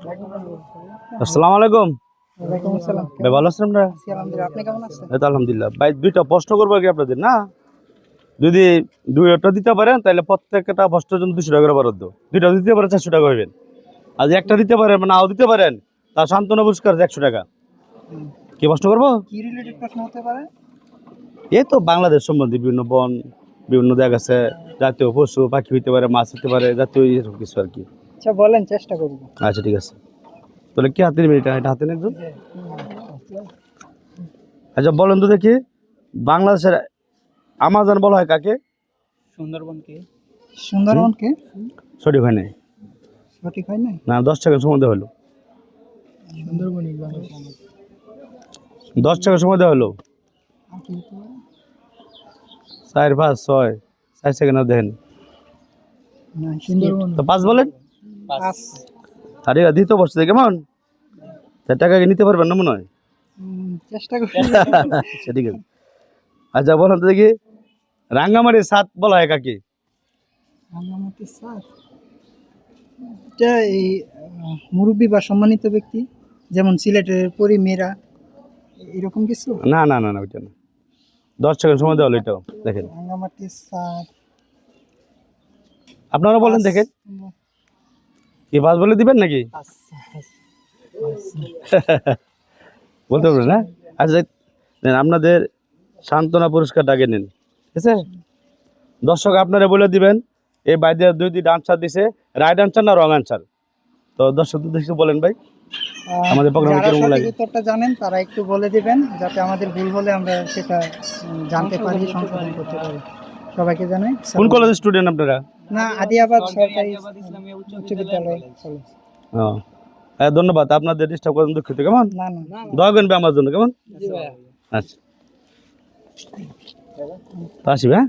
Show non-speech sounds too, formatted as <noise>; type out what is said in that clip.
আসসালামু আলাইকুম। ভাই ভালো আছেন আপনারা? আলহামদুলিল্লাহ। আপনি কেমন আছেন? এই তো আলহামদুলিল্লাহ। ভাই দুইটা প্রশ্ন করব কি আপনাদের না? যদি দুইটা দিতে পারেন তাহলে প্রত্যেকটা প্রশ্নের জন্য দুশো টাকা করে বরাদ্দ। দুইটা দিতে পারেন চারশো টাকা হইবেন। আর যদি একটা দিতে পারেন মানে নাও দিতে পারেন তার সান্ত্বনা পুরস্কার একশো টাকা। কি প্রশ্ন করব? কি রিলেটেড প্রশ্ন হতে পারে? এই তো বাংলাদেশ সম্বন্ধে বিভিন্ন বন বিভিন্ন জায়গা আছে জাতীয় পশু পাখি হইতে পারে মাছ হইতে পারে জাতীয় এরকম কিছু আর কি। আচ্ছা বলেন চেষ্টা করব। আচ্ছা ঠিক আছে। তাহলে কি হাতে নেবেন এটা? এটা হাতে নেবেন আচ্ছা বলেন তো দেখি বাংলাদেশের আমাজন বলা হয় কাকে? সুন্দরবনকে সুন্দরবনকে সঠিক হয় নাই? সঠিক হয় না না দশ টাকা সময় দেওয়া হলো। সুন্দরবনই দশ টাকা সময় দেওয়া হলো। চার পাঁচ ছয় চার সেকেন্ড আর দেখেন সুন্দরবন। তো পাঁচ বলেন। আর এরা দ্বিতীয় বসছে কেমন? চার টাকা কি নিতে পারবেন না মনে হয়? চেষ্টা করি। <laughs> আচ্ছা ঠিক আছে। আচ্ছা বলেন তো দেখি। রাঙ্গামাটির সাত বলা হয় কাকে? স্যার এটা এই মুরব্বী বা সম্মানিত ব্যক্তি যেমন সিলেটের পরি মেয়েরা এরকম কিছু? না না না না ওইটা না। দশ সেকেন্ড সময় দেওয়া হলো এটাও। দেখেন। স্যার আপনারা বলেন দেখেন। কি পাঁচ বলে দিবেন নাকি? বলতে পারবেন না? আচ্ছা নেন, আপনাদের সান্ত্বনা পুরস্কারটা আগে নেন। ঠিক আছে? দর্শক আপনারা বলে দিবেন এই বাইরে দুই দুইটা আনসার দিছে রাইট আনসার না রং আনসার তো দর্শক কিছু বলেন ভাই। আমাদের প্রোগ্রামে সঠিক লাগে? উত্তরটা জানেন তারা একটু বলে দিবেন যাতে আমাদের ভুল হলে আমরা সেটা জানতে পারি সংশোধন করতে পারি। সবাইকে জানাই কোন কলেজের স্টুডেন্ট আপনারা? না আদিয়াবাদ সরকারি উচ্চ বিদ্যালয় ও। হ্যাঁ ধন্যবাদ। আপনাদের ডিস্টার্ব করেন দুঃখিত। কেমন? দয়া করবে আমার জন্য। কেমন? আচ্ছা। আসবে হ্যাঁ।